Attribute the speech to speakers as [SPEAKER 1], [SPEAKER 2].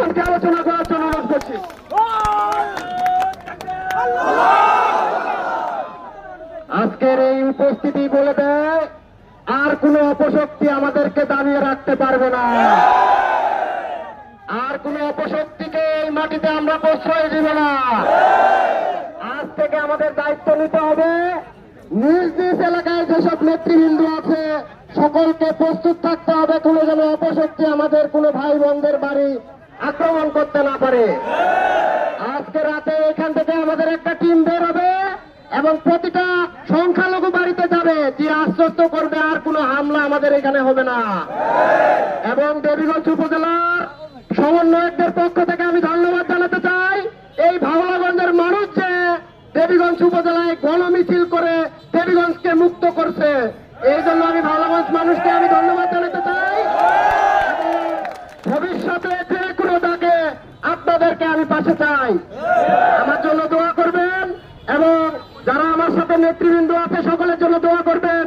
[SPEAKER 1] প্রধানকে আলোচনা করার জন্য অনুরোধ করছি। আজকের এই উপস্থিতি বলে দেয়, আর কোন অপশক্তি আমাদেরকে দাঁড়িয়ে রাখতে পারবে না। আর কোন অপশক্তিকে এই মাটিতে আমরা প্রশ্রয় দিব না। আজ থেকে আমাদের দায়িত্ব নিতে হবে, নিজ নিজ এলাকায় যেসব নেতৃবৃন্দ আছে, সকলকে প্রস্তুত থাকতে হবে। কোনো যেন অপশক্তি আমাদের, কোনো ভাই বোনদের বাড়ি আক্রমণ করতে না পারে। আজকে রাতে এখান থেকে আমাদের একটা টিম বের হবে এবং প্রতিটা সংখ্যালঘু বাড়িতে যাবে। যে আশ্বস্ত করবে, আর কোনো হামলা আমাদের এখানে হবে না। এবং দেবীগঞ্জ উপজেলার সমন্বয়কদের পক্ষ থেকে আমি ধন্যবাদ জানাতে চাই। এই ভাওলাগঞ্জের মানুষ যে দেবীগঞ্জ উপজেলায় গণমিছিল করে দেবীগঞ্জকে মুক্ত করছে, এই জন্য আমি ভাওলাগঞ্জ মানুষকে আমি ধন্যবাদ জানাতে চাই। ভবিষ্যতে আপনাদেরকে আমি পাশে চাই। আমার জন্য দোয়া করবেন এবং যারা আমার সাথে নেতৃবৃন্দ আছে, সকলের জন্য দোয়া করবেন।